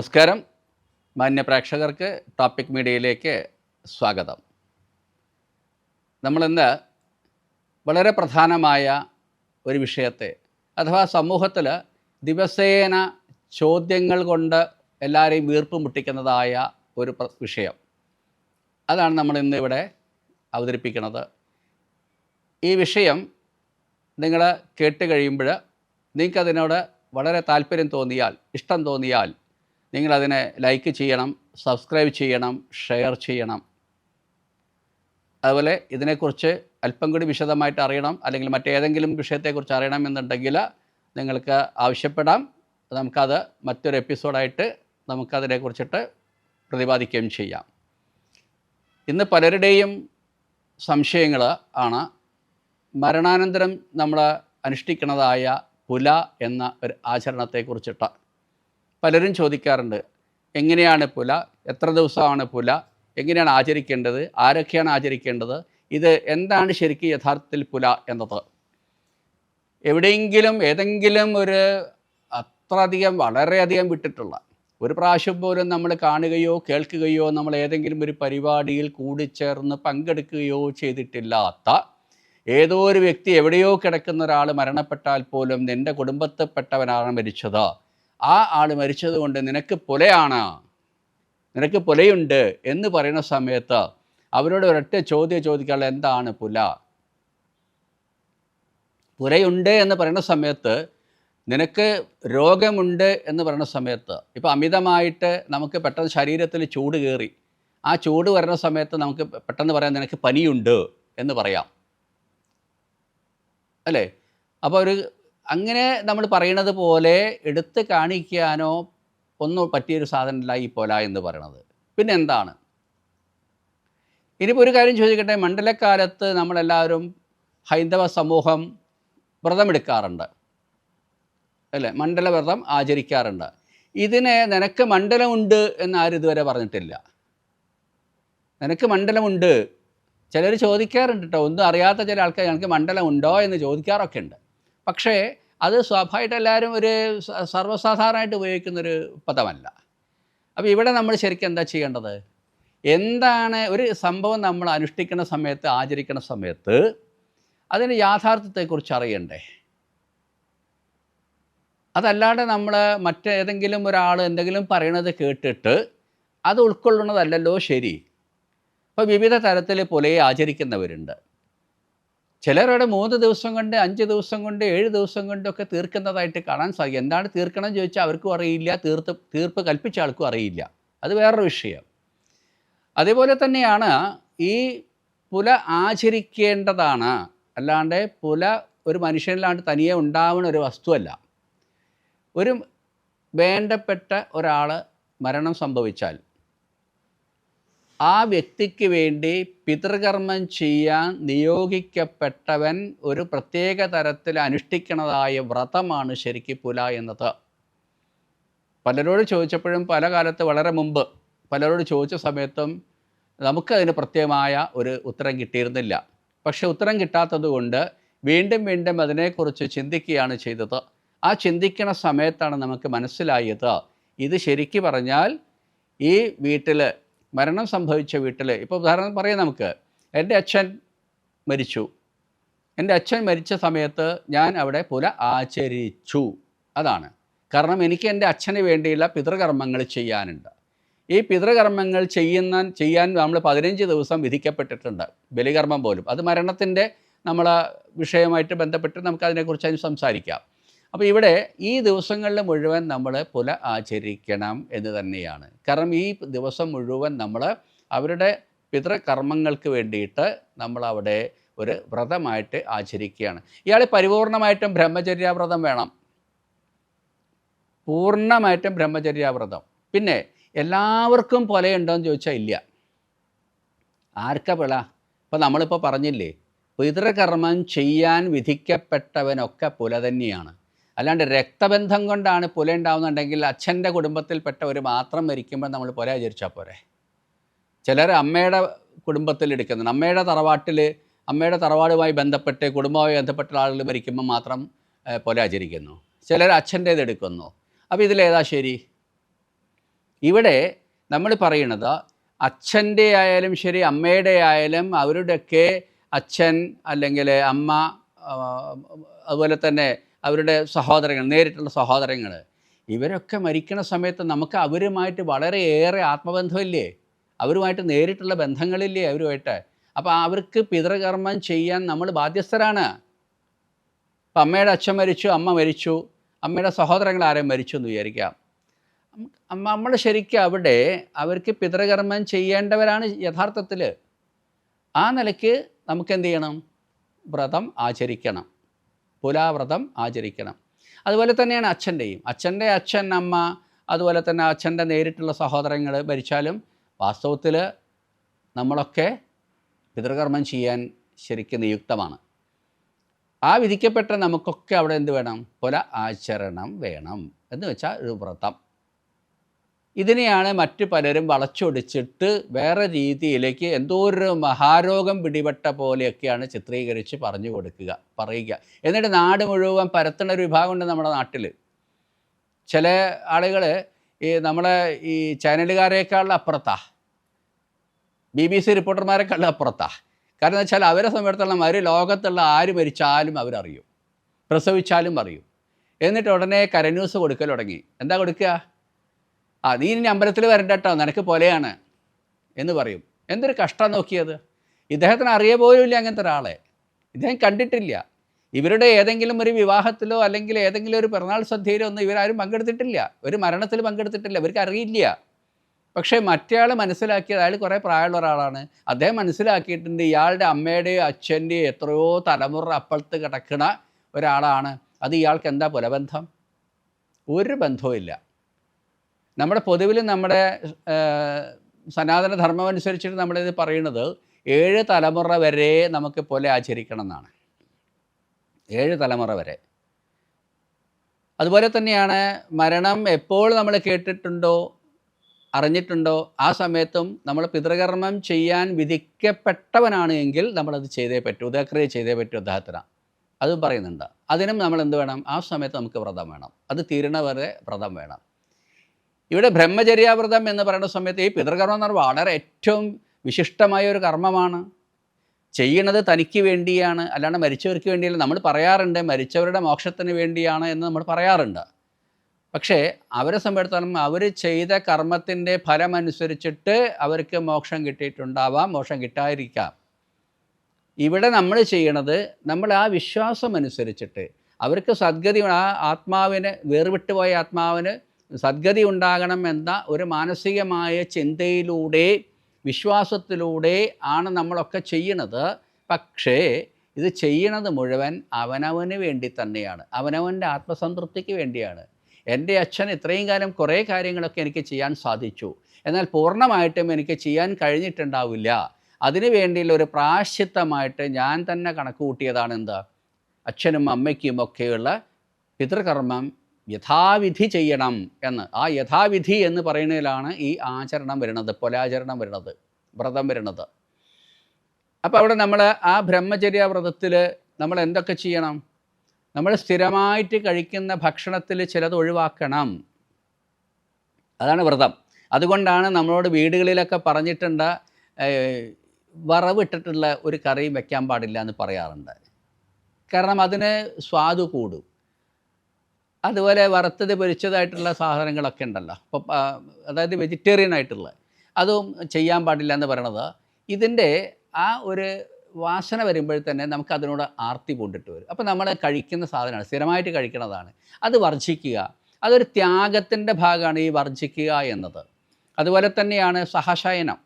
നമസ്കാരം. മാന്യ പ്രേക്ഷകർക്ക് ടോപ്പിക് മീഡിയയിലേക്ക് സ്വാഗതം. നമ്മളിന്ന് വളരെ പ്രധാനമായ ഒരു വിഷയത്തെ അഥവാ സമൂഹത്തിൽ ദിവസേന ചോദ്യങ്ങൾ കൊണ്ട് എല്ലാവരെയും വീർപ്പ് മുട്ടിക്കുന്നതായ ഒരു വിഷയം. അതാണ് നമ്മൾ ഇന്ന് ഇവിടെ അവതരിപ്പിക്കുന്നത്. ഈ വിഷയം നിങ്ങൾ കേട്ട് കഴിയുമ്പോൾ നിങ്ങൾക്കതിനോട് വളരെ താല്പര്യം തോന്നിയാൽ ഇഷ്ടം തോന്നിയാൽ നിങ്ങളതിനെ ലൈക്ക് ചെയ്യണം സബ്സ്ക്രൈബ് ചെയ്യണം ഷെയർ ചെയ്യണം. അതുപോലെ ഇതിനെക്കുറിച്ച് അല്പം കൂടി വിശദമായിട്ട് അറിയണം അല്ലെങ്കിൽ മറ്റേതെങ്കിലും വിഷയത്തെക്കുറിച്ച് അറിയണം എന്നുണ്ടെങ്കിൽ നിങ്ങൾക്ക് ആവശ്യപ്പെടാം. നമുക്കത് മറ്റൊരു എപ്പിസോഡായിട്ട് നമുക്കതിനെക്കുറിച്ചിട്ട് പ്രതിപാദിക്കുകയും ചെയ്യാം. ഇന്ന് പലരുടെയും സംശയങ്ങൾ ആണ്. മരണാനന്തരം നമ്മൾ അനുഷ്ഠിക്കുന്നതായ പുല എന്ന ഒരു ആചരണത്തെക്കുറിച്ചിട്ട്. പലരും ചോദിക്കാറുണ്ട് എങ്ങനെയാണ് പുല? എത്ര ദിവസമാണ് പുല? എങ്ങനെയാണ് ആചരിക്കേണ്ടത്? ആരൊക്കെയാണ് ആചരിക്കേണ്ടത്? ഇത് എന്താണ് ശരിക്കും യഥാർത്ഥത്തിൽ പുല എന്നത്? എവിടെയെങ്കിലും ഏതെങ്കിലും ഒരു അത്രയധികം വളരെയധികം വിട്ടിട്ടുള്ള ഒരു പ്രാവശ്യം പോലും നമ്മൾ കാണുകയോ കേൾക്കുകയോ നമ്മൾ ഏതെങ്കിലും ഒരു പരിപാടിയിൽ കൂടിച്ചേർന്ന് പങ്കെടുക്കുകയോ ചെയ്തിട്ടില്ലാത്ത ഏതോ ഒരു വ്യക്തി എവിടെയോ കിടക്കുന്ന ഒരാൾ മരണപ്പെട്ടാൽ പോലും നിന്റെ കുടുംബത്തിൽപ്പെട്ടവനാണ് മരിച്ചത്. ആ ആൾ മരിച്ചതുകൊണ്ട് നിനക്ക് പുലയാണ്. നിനക്ക് പുലയുണ്ട് എന്ന് പറയുന്ന സമയത്ത് അവരോട് ഒരൊറ്റ ചോദ്യം ചോദിക്കാനുള്ള എന്താണ് പുല? പുലയുണ്ട് എന്ന് പറയുന്ന സമയത്ത് നിനക്ക് രോഗമുണ്ട് എന്ന് പറയുന്ന സമയത്ത് ഇപ്പോൾ അമിതമായിട്ട് നമുക്ക് പെട്ടെന്ന് ശരീരത്തിൽ ചൂട് കയറി ആ ചൂട് വരുന്ന സമയത്ത് നമുക്ക് പെട്ടെന്ന് പറയാം നിനക്ക് പനിയുണ്ട് എന്ന് പറയാം. അല്ലേ? അപ്പോൾ ഒരു അങ്ങനെ നമ്മൾ പറയണത് പോലെ എടുത്ത് കാണിക്കാനോ ഒന്നും പറ്റിയൊരു സാധനമല്ല ഈ പൊല എന്ന് പറയണത്. പിന്നെ എന്താണ്? ഇനിയിപ്പോൾ ഒരു കാര്യം ചോദിക്കട്ടെ മണ്ഡലക്കാലത്ത് നമ്മളെല്ലാവരും ഹൈന്ദവ സമൂഹം വ്രതമെടുക്കാറുണ്ട്. അല്ലേ? മണ്ഡല വ്രതം ആചരിക്കാറുണ്ട്. ഇതിനെ നിനക്ക് മണ്ഡലമുണ്ട് എന്ന് ആരും ഇതുവരെ പറഞ്ഞിട്ടില്ല. നിനക്ക് മണ്ഡലമുണ്ട്. ചിലർ ചോദിക്കാറുണ്ട് കേട്ടോ ഒന്നും അറിയാത്ത ചില ആൾക്കാർ ഞങ്ങൾക്ക് മണ്ഡലമുണ്ടോ എന്ന് ചോദിക്കാറൊക്കെ ഉണ്ട് പക്ഷേ അത് സ്വാഭാവികമായിട്ട് എല്ലാവരും ഒരു സർവസാധാരണമായിട്ട് ഉപയോഗിക്കുന്നൊരു പദമല്ല. അപ്പോൾ ഇവിടെ നമ്മൾ ശരിക്കും എന്താ ചെയ്യേണ്ടത്? എന്താണ് ഒരു സംഭവം നമ്മൾ അനുഷ്ഠിക്കുന്ന സമയത്ത് ആചരിക്കുന്ന സമയത്ത് അതിന് യാഥാർത്ഥ്യത്തെക്കുറിച്ച് അറിയണ്ടേ? അതല്ലാണ്ട് നമ്മൾ മറ്റേതെങ്കിലും ഒരാൾ എന്തെങ്കിലും പറയണത് കേട്ടിട്ട് അത് ഉൾക്കൊള്ളുന്നതല്ലല്ലോ ശരി. അപ്പോൾ വിവിധ തരത്തിൽ പുലയെ ആചരിക്കുന്നവരുണ്ട്. ചിലരുടെ മൂന്ന് ദിവസം കൊണ്ട് അഞ്ച് ദിവസം കൊണ്ട് ഏഴ് ദിവസം കൊണ്ടൊക്കെ തീർക്കുന്നതായിട്ട് കാണാൻ സാധിക്കും. എന്താണ് തീർക്കണം ചോദിച്ചാൽ അവർക്കും അറിയില്ല തീർത്ത് തീർപ്പ് കൽപ്പിച്ച ആൾക്കും അറിയില്ല. അത് വേറൊരു വിഷയം. അതേപോലെ തന്നെയാണ് ഈ പുല ആചരിക്കേണ്ടതാണ്. അല്ലാണ്ട് പുല ഒരു മനുഷ്യനിലാണ്ട് തനിയെ ഉണ്ടാവുന്ന ഒരു വസ്തുവല്ല. ഒരു വേണ്ടപ്പെട്ട ഒരാൾ മരണം സംഭവിച്ചാൽ ആ വ്യക്തിക്ക് വേണ്ടി പിതൃകർമ്മം ചെയ്യാൻ നിയോഗിക്കപ്പെട്ടവൻ ഒരു പ്രത്യേക തരത്തിൽ അനുഷ്ഠിക്കുന്നതായ വ്രതമാണ് ശരിക്കും പുല എന്നത്. പലരോട് ചോദിച്ചപ്പോഴും പല കാലത്ത് വളരെ മുമ്പ് പലരോട് ചോദിച്ച സമയത്തും നമുക്കതിന് പ്രത്യേകമായ ഒരു ഉത്തരം കിട്ടിയിരുന്നില്ല. പക്ഷെ ഉത്തരം കിട്ടാത്തത് കൊണ്ട് വീണ്ടും വീണ്ടും അതിനെക്കുറിച്ച് ചിന്തിക്കുകയാണ് ചെയ്തത്. ആ ചിന്തിക്കുന്ന സമയത്താണ് നമുക്ക് മനസ്സിലായത്. ഇത് ശരിക്കു പറഞ്ഞാൽ ഈ വീട്ടിൽ മരണം സംഭവിച്ച വീട്ടിൽ ഇപ്പോൾ ഉദാഹരണം പറയാം നമുക്ക്. എന്റെ അച്ഛൻ മരിച്ചു. എന്റെ അച്ഛൻ മരിച്ച സമയത്ത് ഞാൻ അവിടെ പുല ആചരിച്ചു. അതാണ്. കാരണം എനിക്ക് എന്റെ അച്ഛന് വേണ്ടിയുള്ള പിതൃകർമ്മങ്ങൾ ചെയ്യാനുണ്ട്. ഈ പിതൃകർമ്മങ്ങൾ ചെയ്യുന്ന ചെയ്യാൻ നമ്മൾ പതിനഞ്ച് ദിവസം വിധിക്കപ്പെട്ടിട്ടുണ്ട്. ബലികർമ്മം പോലും. അത് മരണത്തിന്റെ നമ്മളെ വിഷയമായിട്ട് ബന്ധപ്പെട്ട് നമുക്കതിനെക്കുറിച്ച് അതിന് സംസാരിക്കാം. അപ്പോൾ ഇവിടെ ഈ ദിവസങ്ങളിൽ മുഴുവൻ നമ്മൾ പുല ആചരിക്കണം എന്ന് തന്നെയാണ്. കാരണം ഈ ദിവസം മുഴുവൻ നമ്മൾ അവരുടെ പിതൃകർമ്മങ്ങൾക്ക് വേണ്ടിയിട്ട് നമ്മളവിടെ ഒരു വ്രതമായിട്ട് ആചരിക്കുകയാണ്. ഇയാൾ പരിപൂർണമായിട്ടും ബ്രഹ്മചര്യാവ്രതം വേണം. പൂർണമായിട്ടും ബ്രഹ്മചര്യാവ്രതം. പിന്നെ എല്ലാവർക്കും പുലയുണ്ടോ എന്ന് ചോദിച്ചാൽ ഇല്ല. ആർക്കാ പിള? ഇപ്പോൾ നമ്മളിപ്പോൾ പറഞ്ഞില്ലേ പിതൃകർമ്മം ചെയ്യാൻ വിധിക്കപ്പെട്ടവനൊക്കെ പുല തന്നെയാണ്. അല്ലാണ്ട് രക്തബന്ധം കൊണ്ടാണ് പുല ഉണ്ടാവുന്നുണ്ടെങ്കിൽ അച്ഛന്റെ കുടുംബത്തിൽപ്പെട്ട ഒരു മാത്രം മരിക്കുമ്പോൾ നമ്മൾ പുല ആചരിച്ചാൽ പോരെ. ചിലർ അമ്മയുടെ കുടുംബത്തിൽ എടുക്കുന്നുണ്ട് അമ്മയുടെ തറവാട്ടിൽ അമ്മയുടെ തറവാടുമായി ബന്ധപ്പെട്ട് കുടുംബവുമായി ബന്ധപ്പെട്ട ആളുകൾ മരിക്കുമ്പോൾ മാത്രം പുല ആചരിക്കുന്നു. ചിലർ അച്ഛന്റേത് എടുക്കുന്നു. അപ്പോൾ ഇതിലേതാ ശരി? ഇവിടെ നമ്മൾ പറയുന്നത് അച്ഛന്റെ ആയാലും ശരി അമ്മയുടെ ആയാലും അവരുടെയൊക്കെ അച്ഛൻ അല്ലെങ്കിൽ അമ്മ അതുപോലെ തന്നെ അവരുടെ സഹോദരങ്ങൾ നേരിട്ടുള്ള സഹോദരങ്ങൾ ഇവരൊക്കെ മരിക്കുന്ന സമയത്ത് നമുക്ക് അവരുമായിട്ട് വളരെയേറെ ആത്മബന്ധമില്ലേ? അവരുമായിട്ട് നേരിട്ടുള്ള ബന്ധങ്ങളില്ലേ അവരുമായിട്ട്? അപ്പോൾ അവർക്ക് പിതൃകർമ്മം ചെയ്യാൻ നമ്മൾ ബാധ്യസ്ഥരാണ്. ഇപ്പം അമ്മയുടെ അച്ഛൻ മരിച്ചു അമ്മ മരിച്ചു അമ്മയുടെ സഹോദരങ്ങൾ ആരെയും മരിച്ചു എന്ന് വിചാരിക്കാം. നമ്മൾ ശരിക്കും അവിടെ അവർക്ക് പിതൃകർമ്മം ചെയ്യേണ്ടവരാണ് യഥാർത്ഥത്തിൽ ആ നിലയ്ക്ക് നമുക്ക് എന്ത് ചെയ്യണം? വ്രതം ആചരിക്കണം. പുലാവ്രതം ആചരിക്കണം. അതുപോലെ തന്നെയാണ് അച്ഛന്റെയും. അച്ഛന്റെ അച്ഛൻ അമ്മ അതുപോലെ തന്നെ അച്ഛന്റെ നേരിട്ടുള്ള സഹോദരങ്ങൾ ഭരിച്ചാലും വാസ്തവത്തിൽ നമ്മളൊക്കെ പിതൃകർമ്മം ചെയ്യാൻ ശരിക്കും നിയുക്തമാണ്. ആ വിധിക്കപ്പെട്ട നമുക്കൊക്കെ അവിടെ എന്ത് വേണം? പുല ആചരണം വേണം എന്ന് വെച്ചാൽ ഒരു വ്രതം. ഇതിനെയാണ് മറ്റു പലരും വളച്ചൊടിച്ചിട്ട് വേറെ രീതിയിലേക്ക് എന്തോ ഒരു മഹാരോഗം പിടിപെട്ട പോലെയൊക്കെയാണ് ചിത്രീകരിച്ച് പറഞ്ഞു കൊടുക്കുക പറയുക. എന്നിട്ട് നാട് മുഴുവൻ പരത്തുന്ന ഒരു വിഭാഗമുണ്ട് നമ്മുടെ നാട്ടിൽ. ചില ആളുകൾ ഈ നമ്മളെ ഈ ചാനലുകാരേക്കാളും അപ്പുറത്താ. ബി ബി സി റിപ്പോർട്ടർമാരെക്കാളും അപ്പുറത്താ. കാരണം എന്ന് വെച്ചാൽ അവരെ സംബന്ധിച്ചിടത്തോളം അവർ ലോകത്തുള്ള ആര് മരിച്ചാലും അവരറിയും. പ്രസവിച്ചാലും അറിയും. എന്നിട്ട് ഉടനെ കരന്യൂസ് കൊടുക്കൽ തുടങ്ങി. എന്താ കൊടുക്കുക? ആ നീ ഇനി അമ്പലത്തിൽ വരണ്ട കേട്ടോ നിനക്ക് പോലെയാണ് എന്ന് പറയും. എന്തൊരു കഷ്ടം നോക്കിയത്? ഇദ്ദേഹത്തിന് അറിയ പോലും ഇല്ല അങ്ങനത്തെ ഒരാളെ. ഇദ്ദേഹം കണ്ടിട്ടില്ല. ഇവരുടെ ഏതെങ്കിലും ഒരു വിവാഹത്തിലോ അല്ലെങ്കിൽ ഏതെങ്കിലും ഒരു പിറന്നാൾ സദ്യയിലോ ഒന്നും ഇവരാരും പങ്കെടുത്തിട്ടില്ല. ഒരു മരണത്തിൽ പങ്കെടുത്തിട്ടില്ല. ഇവർക്ക് അറിയില്ല. പക്ഷേ മറ്റേയാൾ മനസ്സിലാക്കിയത് അയാൾ കുറേ പ്രായമുള്ള ഒരാളാണ്. അദ്ദേഹം മനസ്സിലാക്കിയിട്ടുണ്ട് ഇയാളുടെ അമ്മയുടെയോ അച്ഛന്റെയോ എത്രയോ തലമുറ അപ്പുറത്ത് കിടക്കുന്ന ഒരാളാണ്. അത് ഇയാൾക്ക് എന്താ പുലബന്ധം ഒരു ബന്ധവും നമ്മുടെ പൊതുവിൽ നമ്മുടെ സനാതന ധർമ്മം അനുസരിച്ചിട്ട് നമ്മളിത് പറയുന്നത് ഏഴ് തലമുറ വരെ നമുക്ക് പോലെ ആചരിക്കണം എന്നാണ്. ഏഴ് തലമുറ വരെ. അതുപോലെ തന്നെയാണ് മരണം എപ്പോൾ നമ്മൾ കേട്ടിട്ടുണ്ടോ അറിഞ്ഞിട്ടുണ്ടോ ആ സമയത്തും നമ്മൾ പിതൃകർമ്മം ചെയ്യാൻ വിധിക്കപ്പെട്ടവനാണ് എങ്കിൽ നമ്മളത് ചെയ്തേ പറ്റൂ ഉദയക്രിയ ചെയ്തേ പറ്റൂ അദ്ദേഹത്തിന് അതും പറയുന്നുണ്ട്. അതിനും നമ്മൾ എന്ത് വേണം? ആ സമയത്ത് നമുക്ക് വ്രതം വേണം. അത് തീരണ വരെ വ്രതം വേണം. ഇവിടെ ബ്രഹ്മചര്യാവ്രതം എന്ന് പറയുന്ന സമയത്ത് ഈ പിതൃകർമ്മം എന്ന് പറഞ്ഞാൽ വളരെ ഏറ്റവും വിശിഷ്ടമായ ഒരു കർമ്മമാണ്. ചെയ്യണത് തനിക്ക് വേണ്ടിയാണ് അല്ലാണ്ട് മരിച്ചവർക്ക് വേണ്ടിയല്ല. നമ്മൾ പറയാറുണ്ട് മരിച്ചവരുടെ മോക്ഷത്തിന് വേണ്ടിയാണ് എന്ന് നമ്മൾ പറയാറുണ്ട്. പക്ഷേ അവരെ സംബന്ധിച്ചിടത്തോളം അവർ ചെയ്ത കർമ്മത്തിന്റെ ഫലമനുസരിച്ചിട്ട് അവർക്ക് മോക്ഷം കിട്ടിയിട്ടുണ്ടാവാം മോക്ഷം കിട്ടാതിരിക്കാം. ഇവിടെ നമ്മൾ ചെയ്യണത് നമ്മൾ ആ വിശ്വാസം അനുസരിച്ചിട്ട് അവർക്ക് സദ്ഗതി ആ ആത്മാവിന് വേർവിട്ട് പോയ ആത്മാവിന് സദ്ഗതി ഉണ്ടാകണം എന്ന ഒരു മാനസികമായ ചിന്തയിലൂടെ വിശ്വാസത്തിലൂടെ ആണ് നമ്മളൊക്കെ ചെയ്യണത്. പക്ഷേ ഇത് ചെയ്യണത് മുഴുവൻ അവനവന് വേണ്ടി തന്നെയാണ്. അവനവന്റെ ആത്മസംതൃപ്തിക്ക് വേണ്ടിയാണ്. എന്റെ അച്ഛൻ ഇത്രയും കാലം കുറേ കാര്യങ്ങളൊക്കെ എനിക്ക് ചെയ്യാൻ സാധിച്ചു. എന്നാൽ പൂർണമായിട്ടും എനിക്ക് ചെയ്യാൻ കഴിഞ്ഞിട്ടുണ്ടാവില്ല. അതിനു വേണ്ടിയുള്ള ഒരു പ്രാശ്ചിത്തമായിട്ട് ഞാൻ തന്നെ കണക്ക് കൂട്ടിയതാണ് എന്താ? അച്ഛനും അമ്മയ്ക്കും ഒക്കെയുള്ള പിതൃകർമ്മം യഥാവിധി ചെയ്യണം എന്ന്. ആ യഥാവിധി എന്ന് പറയുന്നതിലാണ് ഈ ആചരണം വരുന്നത് പൊലാചരണം വരുന്നത് വ്രതം വരുന്നത്. അപ്പോൾ അവിടെ നമ്മൾ ആ ബ്രഹ്മചര്യ വ്രതത്തിൽ നമ്മൾ എന്തൊക്കെ ചെയ്യണം? നമ്മൾ സ്ഥിരമായിട്ട് കഴിക്കുന്ന ഭക്ഷണത്തിൽ ചിലത് ഒഴിവാക്കണം. അതാണ് വ്രതം. അതുകൊണ്ടാണ് നമ്മളോട് വീടുകളിലൊക്കെ പറഞ്ഞിട്ടുണ്ട് വറവിട്ടിട്ടുള്ള ഒരു കറിയും വെക്കാൻ പാടില്ല എന്ന് പറയാറുണ്ട്. കാരണം അതിന് സ്വാദ് കൂടും. അതുപോലെ വറുത്തത് പൊരിച്ചതായിട്ടുള്ള സാധനങ്ങളൊക്കെ ഉണ്ടല്ലോ. അപ്പോൾ അതായത് വെജിറ്റേറിയൻ ആയിട്ടുള്ള. അതും ചെയ്യാൻ പാടില്ല എന്ന് പറയണത് ഇതിന്റെ ആ ഒരു വാസന വരുമ്പോൾ തന്നെ നമുക്ക് അതിനോട് ആർത്തി പൂണ്ടിട്ട് വരും. അപ്പോൾ നമ്മൾ കഴിക്കുന്ന സാധനമാണ് സ്ഥിരമായിട്ട് കഴിക്കുന്നതാണ് അത് വർജിക്കുക. അതൊരു ത്യാഗത്തിന്റെ ഭാഗമാണ് ഈ വർജിക്കുക എന്നത്. അതുപോലെ തന്നെയാണ് സഹശയനം.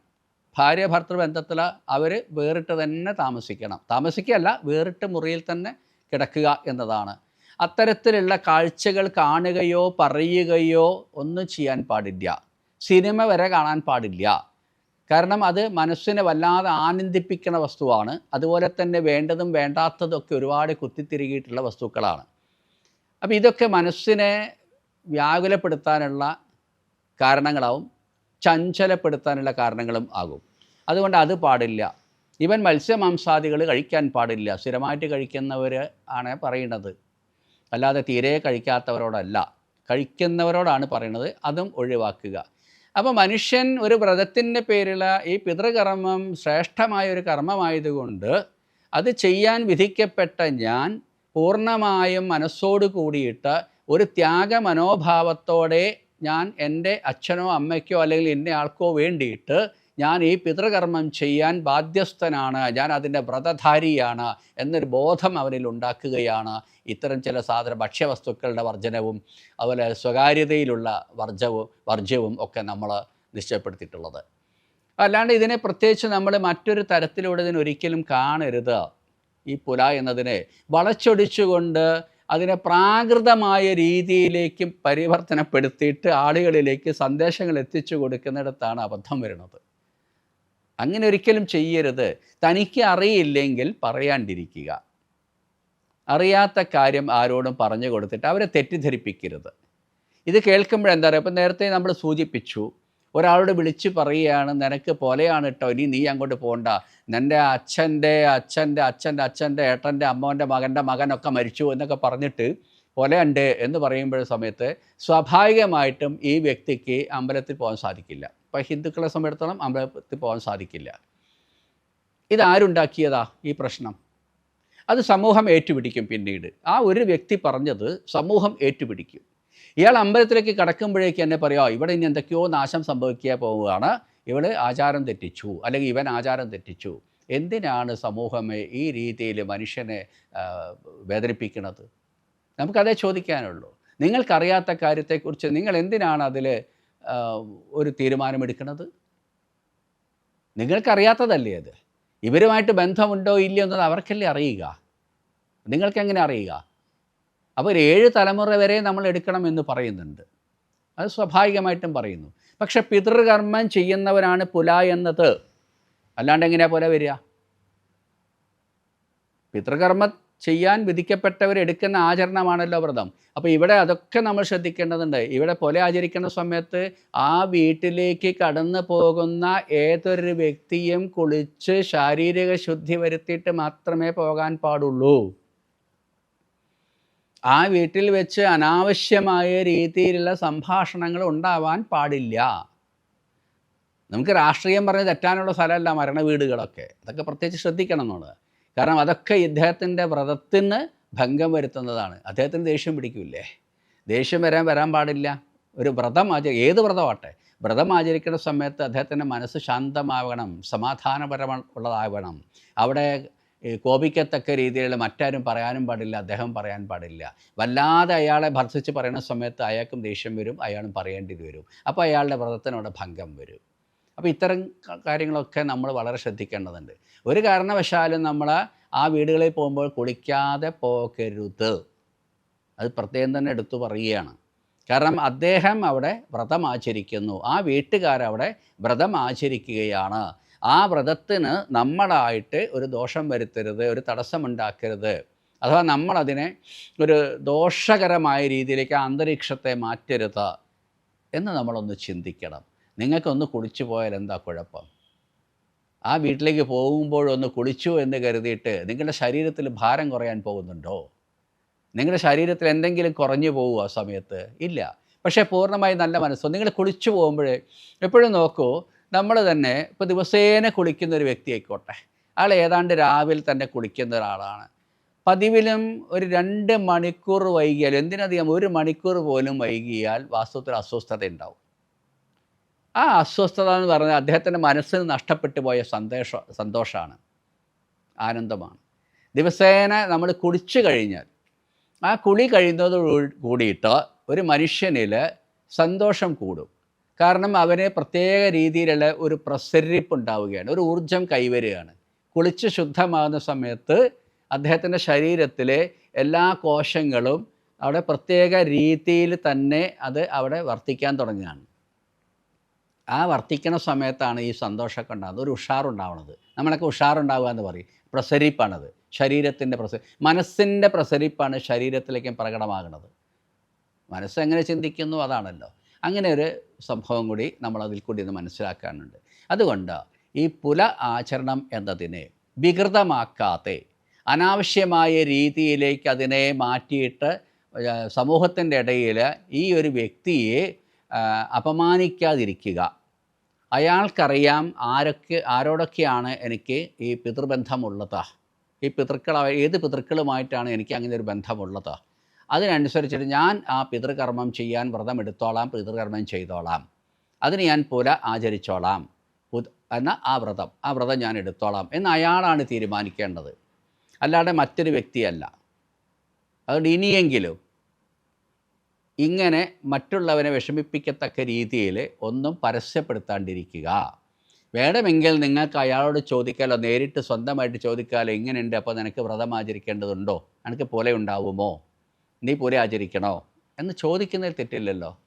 ഭാര്യ ഭർത്തൃ ബന്ധത്തിൽ അവർ വേറിട്ട് തന്നെ താമസിക്കണം. താമസിക്കുകയല്ല വേറിട്ട് മുറിയിൽ തന്നെ കിടക്കുക എന്നതാണ്. അത്തരത്തിലുള്ള കാഴ്ചകൾ കാണുകയോ പറയുകയോ ഒന്നും ചെയ്യാൻ പാടില്ല. സിനിമ വരെ കാണാൻ പാടില്ല. കാരണം അത് മനസ്സിനെ വല്ലാതെ ആനന്ദിപ്പിക്കുന്ന വസ്തുവാണ്. അതുപോലെ തന്നെ വേണ്ടതും വേണ്ടാത്തതൊക്കെ ഒരുപാട് കുത്തിത്തിരുകിയിട്ടുള്ള വസ്തുക്കളാണ്. അപ്പോൾ ഇതൊക്കെ മനസ്സിനെ വ്യാകുലപ്പെടുത്താനുള്ള കാരണങ്ങളാവും. ചഞ്ചലപ്പെടുത്താനുള്ള കാരണങ്ങളും ആകും. അതുകൊണ്ട് അത് പാടില്ല. ഇവൻ മത്സ്യമാംസാദികൾ കഴിക്കാൻ പാടില്ല. സ്ഥിരമായിട്ട് കഴിക്കുന്നവർ ആണ് പറയുന്നത്. അല്ലാതെ തീരെ കഴിക്കാത്തവരോടല്ല. കഴിക്കുന്നവരോടാണ് പറയുന്നത് അതും ഒഴിവാക്കുക. അപ്പോൾ മനുഷ്യൻ ഒരു വ്രതത്തിന്റെ പേരിൽ ഈ പിതൃകർമ്മം ശ്രേഷ്ഠമായ ഒരു കർമ്മമായതുകൊണ്ട് അത് ചെയ്യാൻ വിധിക്കപ്പെട്ട ഞാൻ പൂർണമായും മനസ്സോട് കൂടിയിട്ട് ഒരു ത്യാഗ മനോഭാവത്തോടെ ഞാൻ എന്റെ അച്ഛനോ അമ്മയ്ക്കോ അല്ലെങ്കിൽ ഇന്ന ആൾക്കോ വേണ്ടിയിട്ട് ഞാൻ ഈ പിതൃകർമ്മം ചെയ്യാൻ ബാധ്യസ്ഥനാണ് ഞാൻ അതിന്റെ വ്രതധാരിയാണ് എന്നൊരു ബോധം അവനിൽ ഉണ്ടാക്കുകയാണ്. ഇത്തരം ചില സാധന ഭക്ഷ്യവസ്തുക്കളുടെ വർജനവും അതുപോലെ സ്വകാര്യതയിലുള്ള വർജവും വർജ്യവും ഒക്കെ നമ്മൾ നിശ്ചയപ്പെടുത്തിയിട്ടുള്ളത്. അല്ലാണ്ട് ഇതിനെ പ്രത്യേകിച്ച് നമ്മൾ മറ്റൊരു തരത്തിലൂടെ ഇതിനെ ഒരിക്കലും കാണരുത്. ഈ പുല എന്നതിനെ വളച്ചൊടിച്ചുകൊണ്ട് അതിനെ പ്രാകൃതമായ രീതിയിലേക്ക് പരിവർത്തനപ്പെടുത്തിയിട്ട് ആളുകളിലേക്ക് സന്ദേശങ്ങൾ എത്തിച്ചു കൊടുക്കുന്നിടത്താണ് അബദ്ധം വരുന്നത്. അങ്ങനെ ഒരിക്കലും ചെയ്യരുത്. തനിക്ക് അറിയില്ലെങ്കിൽ പറയാണ്ടിരിക്കുക. അറിയാത്ത കാര്യം ആരോടും പറഞ്ഞു കൊടുത്തിട്ട് അവരെ തെറ്റിദ്ധരിപ്പിക്കരുത്. ഇത് കേൾക്കുമ്പോഴെന്താ പറയുക ഇപ്പം നേരത്തെ നമ്മൾ സൂചിപ്പിച്ചു ഒരാളോട് വിളിച്ച് പറയുകയാണ് നിനക്ക് പോലെയാണ് കേട്ടോ ഇനി നീ അങ്ങോട്ട് പോകണ്ട നിന്റെ അച്ഛന്റെ അച്ഛന്റെ അച്ഛന്റെ അച്ഛന്റെ ഏട്ടന്റെ അമ്മവന്റെ മകന്റെ മകനൊക്കെ മരിച്ചു എന്നൊക്കെ പറഞ്ഞിട്ട് പോലെയുണ്ട് എന്ന് പറയുമ്പോഴ സമയത്ത് സ്വാഭാവികമായിട്ടും ഈ വ്യക്തിക്ക് അമ്പലത്തിൽ പോകാൻ സാധിക്കില്ല. ഇപ്പോൾ ഹിന്ദുക്കളെ സംബന്ധിച്ചിടത്തോളം അമ്പലത്തിൽ പോകാൻ സാധിക്കില്ല. ഇതാരുണ്ടാക്കിയതാ ഈ പ്രശ്നം? അത് സമൂഹം ഏറ്റുപിടിക്കും പിന്നീട്. ആ ഒരു വ്യക്തി പറഞ്ഞത് സമൂഹം ഏറ്റുപിടിക്കും. ഇയാൾ അമ്പലത്തിലേക്ക് കടക്കുമ്പോഴേക്ക് എന്നെ പറയാം ഇവിടെ ഇനി എന്തൊക്കെയോ നാശം സംഭവിക്കുക പോവുകയാണ്. ഇവൾ ആചാരം തെറ്റിച്ചു അല്ലെങ്കിൽ ഇവൻ ആചാരം തെറ്റിച്ചു. എന്തിനാണ് സമൂഹമേ ഈ രീതിയിൽ മനുഷ്യനെ വേദനിപ്പിക്കുന്നത്? നമുക്കതേ ചോദിക്കാനുള്ളൂ. നിങ്ങൾക്കറിയാത്ത കാര്യത്തെക്കുറിച്ച് നിങ്ങൾ എന്തിനാണ് അതിൽ ഒരു തീരുമാനമെടുക്കുന്നത്? നിങ്ങൾക്കറിയാത്തതല്ലേ അത്? ഇവരുമായിട്ട് ബന്ധമുണ്ടോ ഇല്ലയോ എന്നത് അവർക്കല്ലേ അറിയുക. നിങ്ങൾക്കെങ്ങനെ അറിയുക? അപ്പോൾ ഒരു ഏഴ് തലമുറ വരെ നമ്മൾ എടുക്കണം എന്ന് പറയുന്നുണ്ട്. അത് സ്വാഭാവികമായിട്ടും പറയുന്നു. പക്ഷെ പിതൃകർമ്മം ചെയ്യുന്നവരാണ് പുല എന്നത്. അല്ലാണ്ട് എങ്ങനെയാ പുല വരിക? പിതൃകർമ്മം ചെയ്യാൻ വിധിക്കപ്പെട്ടവർ എടുക്കുന്ന ആചരണമാണല്ലോ വ്രതം. അപ്പോൾ ഇവിടെ അതൊക്കെ നമ്മൾ ശ്രദ്ധിക്കേണ്ടതുണ്ട്. ഇവിടെ പൊല ആചരിക്കുന്ന സമയത്ത് ആ വീട്ടിലേക്ക് കടന്നു പോകുന്ന ഏതൊരു വ്യക്തിയും കുളിച്ച് ശാരീരിക ശുദ്ധി വരുത്തിയിട്ട് മാത്രമേ പോകാൻ പാടുള്ളൂ. ആ വീട്ടിൽ വെച്ച് അനാവശ്യമായ രീതിയിലുള്ള സംഭാഷണങ്ങൾ ഉണ്ടാവാൻ പാടില്ല. നമുക്ക് രാഷ്ട്രീയം പറഞ്ഞ് തെറ്റാനുള്ള സ്ഥലമല്ല മരണ വീടുകളൊക്കെ. അതൊക്കെ പ്രത്യേകിച്ച് ശ്രദ്ധിക്കണം എന്നുള്ളത് കാരണം അതൊക്കെ ഇദ്ദേഹത്തിന്റെ വ്രതത്തിന് ഭംഗം വരുത്തുന്നതാണ്. അദ്ദേഹത്തിന് ദേഷ്യം പിടിക്കില്ലേ? ദേഷ്യം വരാൻ വരാൻ പാടില്ല. ഒരു വ്രതം ആചരി ഏത് വ്രതമാട്ടെ വ്രതം ആചരിക്കുന്ന സമയത്ത് അദ്ദേഹത്തിന്റെ മനസ്സ് ശാന്തമാവണം സമാധാനപരമുള്ളതാവണം അവിടെ കോപിക്കത്തക്ക രീതിയിൽ മറ്റാരും പറയാനും പാടില്ല അദ്ദേഹം പറയാൻ പാടില്ല. വല്ലാതെ അയാളെ ഭർത്തിച്ച് പറയുന്ന സമയത്ത് അയാൾക്കും ദേഷ്യം വരും അയാളും പറയേണ്ടി വരും. അപ്പോൾ അയാളുടെ വ്രതത്തിനവിടെ ഭംഗം വരും. അപ്പോൾ ഇത്തരം കാര്യങ്ങളൊക്കെ നമ്മൾ വളരെ ശ്രദ്ധിക്കേണ്ടതുണ്ട്. ഒരു കാരണവശാലും നമ്മൾ ആ വീടുകളിൽ പോകുമ്പോൾ കുളിക്കാതെ പോകരുത്. അത് പ്രത്യേകം തന്നെ എടുത്തു പറയുകയാണ്. കാരണം അദ്ദേഹം അവിടെ വ്രതം ആചരിക്കുന്നു ആ വീട്ടുകാരവിടെ വ്രതം ആചരിക്കുകയാണ് ആ വ്രതത്തിന് നമ്മളായിട്ട് ഒരു ദോഷം വരുത്തരുത് ഒരു തടസ്സമുണ്ടാക്കരുത്. അഥവാ നമ്മളതിനെ ഒരു ദോഷകരമായ രീതിയിലേക്ക് അന്തരീക്ഷത്തെ മാറ്റരുത് എന്ന് നമ്മളൊന്ന് ചിന്തിക്കണം. നിങ്ങൾക്കൊന്ന് കുളിച്ചു പോയാൽ എന്താ കുഴപ്പം? ആ വീട്ടിലേക്ക് പോകുമ്പോഴൊന്ന് കുളിച്ചു എന്ന് കരുതിയിട്ട് നിങ്ങളുടെ ശരീരത്തിൽ ഭാരം കുറയാൻ പോകുന്നുണ്ടോ? നിങ്ങളുടെ ശരീരത്തിൽ എന്തെങ്കിലും കുറഞ്ഞു പോകുമോ ആ സമയത്ത്? ഇല്ല. പക്ഷേ പൂർണമായി നല്ല മനസ്സോ നിങ്ങൾ കുളിച്ചു പോകുമ്പോഴേ എപ്പോഴും നോക്കൂ നമ്മൾ തന്നെ ഇപ്പോൾ ദിവസേന കുളിക്കുന്ന ഒരു വ്യക്തി ആയിക്കോട്ടെ. ആൾ ഏതാണ്ട് രാവിലെ തന്നെ കുളിക്കുന്ന ഒരാളാണ്. പതിവിലും ഒരു രണ്ട് മണിക്കൂർ വൈകിയാൽ എന്തിനധികം ഒരു മണിക്കൂർ പോലും വൈകിയാൽ വാസ്തവത്തിൽ അസ്വസ്ഥത ഉണ്ടാവും ആ അസ്വസ്ഥത എന്ന് പറഞ്ഞാൽ അദ്ദേഹത്തിന്റെ മനസ്സിന് നഷ്ടപ്പെട്ടു പോയ സന്തോഷ സന്തോഷമാണ്. ആനന്ദമാണ്. ദിവസേന നമ്മൾ കുളിച്ചു കഴിഞ്ഞാൽ ആ കുളി കഴിയുന്നത് കൂടിയിട്ട് ഒരു മനുഷ്യനിൽ സന്തോഷം കൂടും. കാരണം അവന് പ്രത്യേക രീതിയിലുള്ള ഒരു പ്രസരിപ്പ് ഉണ്ടാവുകയാണ് ഒരു ഊർജം കൈവരികയാണ്. കുളിച്ച് ശുദ്ധമാകുന്ന സമയത്ത് അദ്ദേഹത്തിന്റെ ശരീരത്തിലെ എല്ലാ കോശങ്ങളും അവിടെ പ്രത്യേക രീതിയിൽ തന്നെ അത് അവിടെ വർത്തിക്കാൻ തുടങ്ങുകയാണ്. ആ വർത്തിക്കുന്ന സമയത്താണ് ഈ സന്തോഷമൊക്കെ ഉണ്ടാകുന്നത് ഒരു ഉഷാറുണ്ടാവുന്നത് നമ്മളൊക്കെ ഉഷാറുണ്ടാവുക എന്ന് പറയും. പ്രസരിപ്പാണത്. ശരീരത്തിന്റെ പ്രസ മനസ്സിന്റെ പ്രസരിപ്പാണ് ശരീരത്തിലേക്കും പ്രകടമാകുന്നത് മനസ്സെങ്ങനെ ചിന്തിക്കുന്നു അതാണല്ലോ. അങ്ങനെ ഒരു സംഭവം കൂടി നമ്മൾ അതിൽ കൂടി ഒന്ന് മനസ്സിലാക്കാനുണ്ട്. അതുകൊണ്ട് ഈ പുല ആചരണം എന്നതിനെ വികൃതമാക്കാതെ അനാവശ്യമായ രീതിയിലേക്ക് അതിനെ മാറ്റിയിട്ട് സമൂഹത്തിന്റെ ഇടയിൽ ഈ ഒരു വ്യക്തിയെ അപമാനിക്കാതിരിക്കുക. അയാൾക്കറിയാം ആരൊക്കെ ആരോടൊക്കെയാണ് എനിക്ക് ഈ പിതൃബന്ധമുള്ളത്. ഈ പിതൃക്കൾ ഏത് പിതൃക്കളുമായിട്ടാണ് എനിക്ക് അങ്ങനെ ഒരു ബന്ധമുള്ളത്. അതിനനുസരിച്ചിട്ട് ഞാൻ ആ പിതൃകർമ്മം ചെയ്യാൻ വ്രതം എടുത്തോളാം പിതൃകർമ്മം ചെയ്തോളാം. അതിന് ഞാൻ പുല ആചരിച്ചോളാം. എന്ന ആ വ്രതം ആ വ്രതം ഞാൻ എടുത്തോളാം എന്ന് അയാളാണ് തീരുമാനിക്കേണ്ടത്. അല്ലാതെ മറ്റൊരു വ്യക്തിയല്ല. അതുകൊണ്ട് ഇനിയെങ്കിലും ഇങ്ങനെ മറ്റുള്ളവനെ വിഷമിപ്പിക്കത്തക്ക രീതിയിൽ ഒന്നും പരസ്യപ്പെടുത്താണ്ടിരിക്കുക. വേണമെങ്കിൽ നിങ്ങൾക്ക് അയാളോട് ചോദിക്കാലോ നേരിട്ട് സ്വന്തമായിട്ട് ചോദിക്കാലോ ഇങ്ങനെയുണ്ട് അപ്പോൾ നിനക്ക് വ്രതം ആചരിക്കേണ്ടതുണ്ടോ? നിനക്ക് പോലെ ഉണ്ടാവുമോ? നീ പോലെ ആചരിക്കണോ? എന്ന് ചോദിക്കുന്നതിൽ തെറ്റില്ലല്ലോ.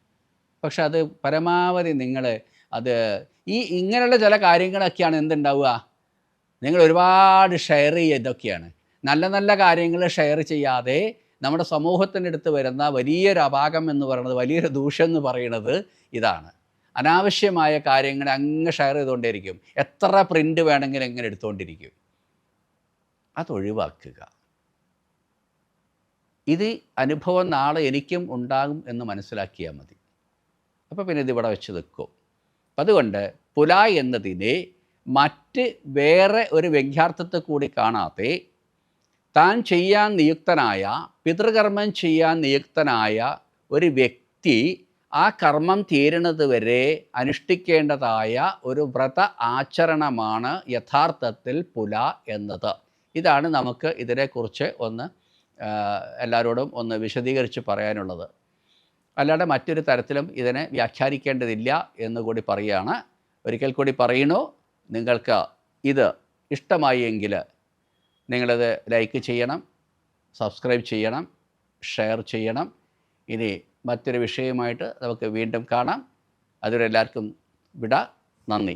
പക്ഷെ അത് പരമാവധി നിങ്ങൾ അത് ഈ ഇങ്ങനെയുള്ള ചില കാര്യങ്ങളൊക്കെയാണ് എന്തുണ്ടാവുക? നിങ്ങൾ ഒരുപാട് ഷെയർ ചെയ്യുക ഇതൊക്കെയാണ്. നല്ല നല്ല കാര്യങ്ങൾ ഷെയർ ചെയ്യാതെ നമ്മുടെ സമൂഹത്തിന്റെ അടുത്ത് വരുന്ന വലിയൊരു അപാകം എന്ന് പറയുന്നത് വലിയൊരു ദൂഷ്യം എന്ന് പറയുന്നത് ഇതാണ്. അനാവശ്യമായ കാര്യങ്ങൾ അങ്ങ് ഷെയർ ചെയ്തുകൊണ്ടേയിരിക്കും. എത്ര പ്രിന്റ് വേണമെങ്കിലും എങ്ങനെ എടുത്തുകൊണ്ടിരിക്കും. അതൊഴിവാക്കുക ഇത് അനുഭവം നാളെ എനിക്കും ഉണ്ടാകും എന്ന് മനസ്സിലാക്കിയാൽ മതി. അപ്പോൾ പിന്നെ ഇതിവിടെ വെച്ച് നിൽക്കും. അതുകൊണ്ട് പുല എന്നതിനെ മറ്റ് വേറെ ഒരു വ്യംഗ്യാർത്ഥത്തെ കൂടി കാണാതെ താൻ ചെയ്യാൻ നിയുക്തനായ പിതൃകർമ്മം ചെയ്യാൻ നിയുക്തനായ ഒരു വ്യക്തി ആ കർമ്മം തീരുന്നത് വരെ അനുഷ്ഠിക്കേണ്ടതായ ഒരു വ്രത ആചരണമാണ് യഥാർത്ഥത്തിൽ പുല എന്നത്. ഇതാണ് നമുക്ക് ഇതിനെക്കുറിച്ച് ഒന്ന് എല്ലാവരോടും ഒന്ന് വിശദീകരിച്ച് പറയാനുള്ളത്. അല്ലാതെ മറ്റൊരു തരത്തിലും ഇതിനെ വ്യാഖ്യാനിക്കേണ്ടതില്ല എന്ന് കൂടി പറയുകയാണ് ഒരിക്കൽ കൂടി പറയുന്നു നിങ്ങൾക്ക് ഇത് ഇഷ്ടമായി എങ്കിൽ നിങ്ങളത് ലൈക്ക് ചെയ്യണം സബ്സ്ക്രൈബ് ചെയ്യണം ഷെയർ ചെയ്യണം. ഇനി മറ്റൊരു വിഷയമായിട്ട് നമുക്ക് വീണ്ടും കാണാം. അതുവരെ എല്ലാവർക്കും വിട നന്ദി.